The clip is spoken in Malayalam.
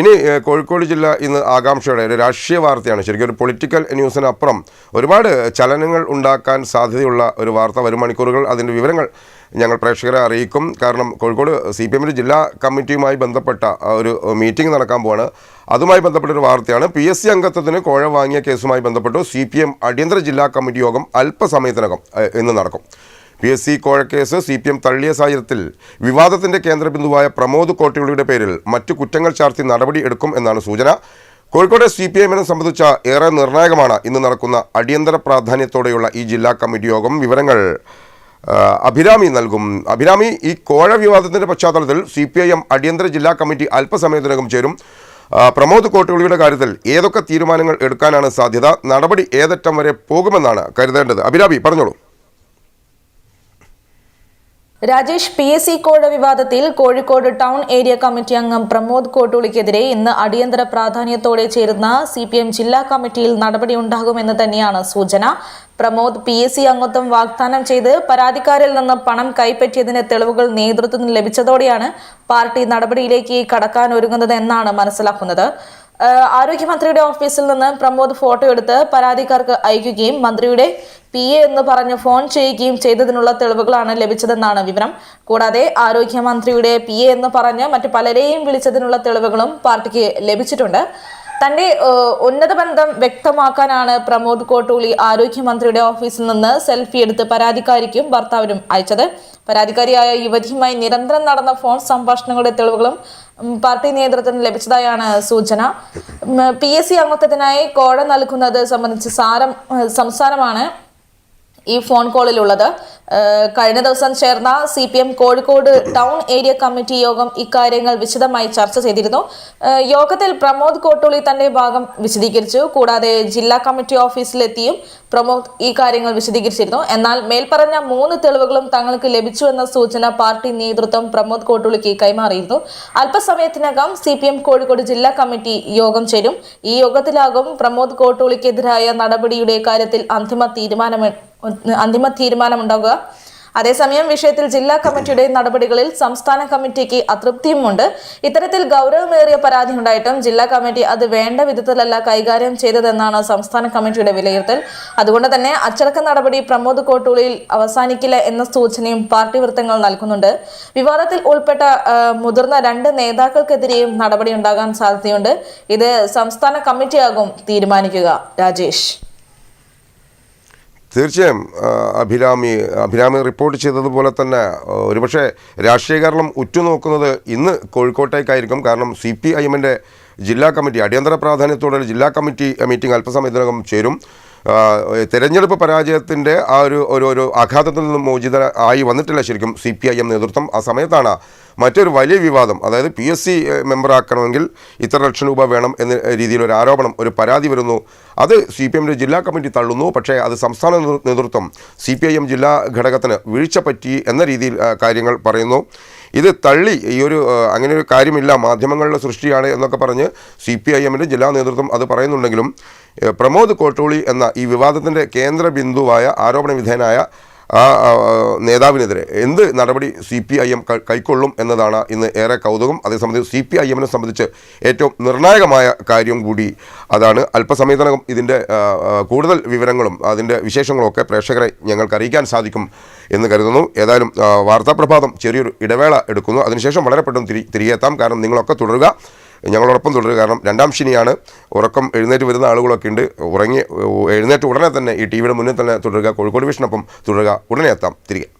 ഇനി കോഴിക്കോട് ജില്ല ഇന്ന് ആകാംക്ഷയുടെ ഒരു രാഷ്ട്രീയ വാർത്തയാണ്. ശരിക്കും ഒരു പൊളിറ്റിക്കൽ ന്യൂസിനപ്പുറം ഒരുപാട് ചലനങ്ങൾ ഉണ്ടാക്കാൻ സാധ്യതയുള്ള ഒരു വാർത്ത വരും മണിക്കൂറുകൾ. അതിന്റെ വിവരങ്ങൾ ഞങ്ങൾ പ്രേക്ഷകരെ അറിയിക്കും. കാരണം കോഴിക്കോട് സി പി എമ്മിന്റെ ജില്ലാ കമ്മിറ്റിയുമായി ബന്ധപ്പെട്ട ഒരു മീറ്റിംഗ് നടക്കാൻ പോവാണ്. അതുമായി ബന്ധപ്പെട്ട ഒരു വാർത്തയാണ്. പി എസ് സി അംഗത്വത്തിന് കോഴ വാങ്ങിയ കേസുമായി ബന്ധപ്പെട്ട്. സി പി എം അടിയന്തര ജില്ലാ കമ്മിറ്റി യോഗം അല്പസമയത്തിനകം ഇന്ന് നടക്കും. പി എസ് സി കോഴക്കേസ് സി പി എം തള്ളിയ സാഹചര്യത്തിൽ വിവാദത്തിന്റെ കേന്ദ്രബിന്ദുവായ പ്രമോദ് കോട്ടിയുള്ളിയുടെ പേരിൽ മറ്റു കുറ്റങ്ങൾ ചാർത്തി നടപടി എടുക്കും എന്നാണ് സൂചന. കോഴിക്കോട് സി പി എമ്മിനെ സംബന്ധിച്ച ഏറെ നിർണായകമാണ് ഇന്ന് നടക്കുന്ന അടിയന്തര പ്രാധാന്യത്തോടെയുള്ള ഈ ജില്ലാ കമ്മിറ്റി യോഗം വിവരങ്ങൾ അഭിരാമി നൽകും. അഭിരാമി ഈ കോഴ വിവാദത്തിന്റെ പശ്ചാത്തലത്തിൽ സി പി ഐ എം അടിയന്തര ജില്ലാ കമ്മിറ്റി അല്പസമയത്തിനകം ചേരും. പ്രമോദ് കോട്ടുകളിയുടെ കാര്യത്തിൽ ഏതൊക്കെ തീരുമാനങ്ങൾ എടുക്കാനാണ് സാധ്യത? നടപടി ഏതറ്റം വരെ പോകുമെന്നാണ് കരുതേണ്ടത്. അഭിരാമി പറഞ്ഞോളൂ. രാജേഷ് പി എസ് സി കോഴ വിവാദത്തിൽ കോഴിക്കോട് ടൗൺ ഏരിയ കമ്മിറ്റി അംഗം പ്രമോദ് കോട്ടൂളിക്കെതിരെ ഇന്ന് അടിയന്തര പ്രാധാന്യത്തോടെ ചേരുന്ന സി പി എം ജില്ലാ കമ്മിറ്റിയിൽ നടപടിയുണ്ടാകുമെന്ന് തന്നെയാണ് സൂചന. പ്രമോദ് പി എസ് സി അംഗത്വം വാഗ്ദാനം ചെയ്ത് പരാതിക്കാരിൽ നിന്ന് പണം കൈപ്പറ്റിയതിന്റെ തെളിവുകൾ നേതൃത്വത്തിന് ലഭിച്ചതോടെയാണ് പാർട്ടി നടപടിയിലേക്ക് കടക്കാൻ ഒരുങ്ങുന്നത് എന്നാണ് മനസ്സിലാക്കുന്നത്. ആരോഗ്യമന്ത്രിയുടെ ഓഫീസിൽ നിന്ന് പ്രമോദ് ഫോട്ടോ എടുത്ത് പരാതിക്കാർക്ക് അയക്കുകയും മന്ത്രിയുടെ പി എ എന്ന് പറഞ്ഞ് ഫോൺ ചെയ്യുകയും ചെയ്തതിനുള്ള തെളിവുകളാണ് ലഭിച്ചതെന്നാണ് വിവരം. കൂടാതെ ആരോഗ്യമന്ത്രിയുടെ പി എ എന്ന് പറഞ്ഞ് മറ്റു പലരെയും വിളിച്ചതിനുള്ള തെളിവുകളും പാർട്ടിക്ക് ലഭിച്ചിട്ടുണ്ട്. തന്റെ ഉന്നത ബന്ധം വ്യക്തമാക്കാനാണ് പ്രമോദ് കോട്ടൂളി ആരോഗ്യമന്ത്രിയുടെ ഓഫീസിൽ നിന്ന് സെൽഫി എടുത്ത് പരാതിക്കാരിക്കും ഭർത്താവിനും അയച്ചത്. പരാതിക്കാരിയായ യുവതിയുമായി നിരന്തരം നടന്ന ഫോൺ സംഭാഷണങ്ങളുടെ തെളിവുകളും പാർട്ടി നേതൃത്വത്തിന് ലഭിച്ചതായാണ് സൂചന. പി എസ് സി അംഗത്വത്തിനായി കോഴ നൽകുന്നത് സംബന്ധിച്ച് സാരം സംസാരമാണ്. ഈ ഫോൺ കോളിലുള്ളത്. കഴിഞ്ഞ ദിവസം ചേർന്ന C P M Kozhikode town area committee യോഗം ഇക്കാര്യങ്ങൾ വിശദമായി ചർച്ച ചെയ്തിരുന്നു. യോഗത്തിൽ പ്രമോദ് കോട്ടൂളി തന്റെ ഭാഗം വിശദീകരിച്ചു. കൂടാതെ ജില്ലാ കമ്മിറ്റി ഓഫീസിലെത്തിയും പ്രമോദ് ഈ കാര്യങ്ങൾ വിശദീകരിച്ചിരുന്നു. എന്നാൽ മേൽപ്പറഞ്ഞ മൂന്ന് തെളിവുകളും തങ്ങൾക്ക് ലഭിച്ചു എന്ന സൂചന പാർട്ടി നേതൃത്വം പ്രമോദ് കോട്ടൂളിക്ക് കൈമാറിയിരുന്നു. അല്പസമയത്തിനകം സി പി എം കോഴിക്കോട് ജില്ലാ കമ്മിറ്റി യോഗം ചേരും. ഈ യോഗത്തിലാകും പ്രമോദ് കോട്ടൂളിക്കെതിരായ നടപടിയുടെ കാര്യത്തിൽ അന്തിമ തീരുമാനം അന്തിമ തീരുമാനമുണ്ടാകുക അതേസമയം വിഷയത്തിൽ ജില്ലാ കമ്മിറ്റിയുടെ നടപടികളിൽ സംസ്ഥാന കമ്മിറ്റിക്ക് അതൃപ്തിയുമുണ്ട്. ഇത്തരത്തിൽ ഗൗരവമേറിയ പരാതി ഉണ്ടായിട്ടും ജില്ലാ കമ്മിറ്റി അത് വേണ്ട വിധത്തിലല്ല കൈകാര്യം ചെയ്തതെന്നാണ് സംസ്ഥാന കമ്മിറ്റിയുടെ വിലയിരുത്തൽ. അതുകൊണ്ട് തന്നെ അച്ചടക്ക നടപടി പ്രമോദ് കോട്ടൂളിയിൽ അവസാനിക്കില്ല എന്ന സൂചനയും പാർട്ടി വൃത്തങ്ങൾ നൽകുന്നുണ്ട്. വിവാദത്തിൽ ഉൾപ്പെട്ട മുതിർന്ന രണ്ട് നേതാക്കൾക്കെതിരെയും നടപടി ഉണ്ടാകാൻ സാധ്യതയുണ്ട്. ഇത് സംസ്ഥാന കമ്മിറ്റിയാകും തീരുമാനിക്കുക. രാജേഷ്. തീർച്ചയായും അഭിരാമി അഭിരാമി റിപ്പോർട്ട് ചെയ്തതുപോലെ തന്നെ ഒരുപക്ഷെ രാഷ്ട്രീയ കേരളം ഉറ്റുനോക്കുന്നത് ഇന്ന് കോഴിക്കോട്ടേക്കായിരിക്കും. കാരണം സി പി ഐ എമ്മിന്റെ ജില്ലാ കമ്മിറ്റി അടിയന്തര പ്രാധാന്യത്തോടെ ജില്ലാ കമ്മിറ്റി മീറ്റിംഗ് അല്പസമയത്തിനകം ചേരും. തെരഞ്ഞെടുപ്പ് പരാജയത്തിന്റെ ആ ഒരു ഒരു ഒരു ആഘാതത്തിൽ നിന്നും മോചിത ആയി വന്നിട്ടില്ല ശരിക്കും സി പി ഐ എം നേതൃത്വം ആ സമയത്താണ്. മറ്റൊരു വലിയ വിവാദം അതായത് പി എസ് സി മെമ്പറാക്കണമെങ്കിൽ ഇത്ര ലക്ഷം രൂപ വേണം എന്ന രീതിയിലൊരു ആരോപണം ഒരു പരാതി വരുന്നു. അത് സി പി എമ്മിന്റെ ജില്ലാ കമ്മിറ്റി തള്ളുന്നു. പക്ഷേ അത് സംസ്ഥാന നേതൃ- നേതൃത്വം സി പി ഐ എം ജില്ലാ ഘടകത്തിന് വീഴ്ച പറ്റി എന്ന രീതിയിൽ കാര്യങ്ങൾ പറയുന്നു. ഇത് തള്ളി ഈ ഒരു അങ്ങനെ ഒരു കാര്യമില്ല. മാധ്യമങ്ങളുടെ സൃഷ്ടിയാണ് എന്നൊക്കെ പറഞ്ഞ് സി പി ഐ എമ്മിന്റെ ജില്ലാ നേതൃത്വം അത് പറയുന്നുണ്ടെങ്കിലും പ്രമോദ് കോട്ടൂളി എന്ന ഈ വിവാദത്തിന്റെ കേന്ദ്ര ബിന്ദുവായ ആരോപണ വിധേയനായ ആ നേതാവിനെതിരെ എന്ത് നടപടി സി പി ഐ എം കൈക്കൊള്ളും എന്നതാണ് ഇന്ന് ഏറെ കൗതുകം. അതേ സംബന്ധിച്ച് സി പി ഐ എമ്മിനെ സംബന്ധിച്ച് ഏറ്റവും നിർണായകമായ കാര്യം കൂടി അതാണ്. അല്പസമയത്തിനകം ഇതിന്റെ കൂടുതൽ വിവരങ്ങളും അതിന്റെ വിശേഷങ്ങളും ഒക്കെ പ്രേക്ഷകരെ ഞങ്ങൾക്ക് അറിയിക്കാൻ സാധിക്കും എന്ന് കരുതുന്നു. ഏതായാലും വാർത്താപ്രഭാതം ചെറിയൊരു ഇടവേള എടുക്കുന്നു. അതിനുശേഷം വളരെ പെട്ടെന്ന് തിരി തിരികെ എത്താം. കാരണം നിങ്ങളൊക്കെ തുടരുക. ഞങ്ങളോടൊപ്പം തുടരുക കാരണം രണ്ടാം ശനിയാണ്. ഉറക്കം എഴുന്നേറ്റ് വരുന്ന ആളുകളൊക്കെ ഉണ്ട്. ഉറങ്ങി എഴുന്നേറ്റ് ഉടനെ തന്നെ ഈ ടി വിയുടെ മുന്നിൽ തന്നെ തുടരുക. കോഴിക്കോട് വിഷനൊപ്പം തുടരുക. ഉടനെ എത്താം. തിരികെ.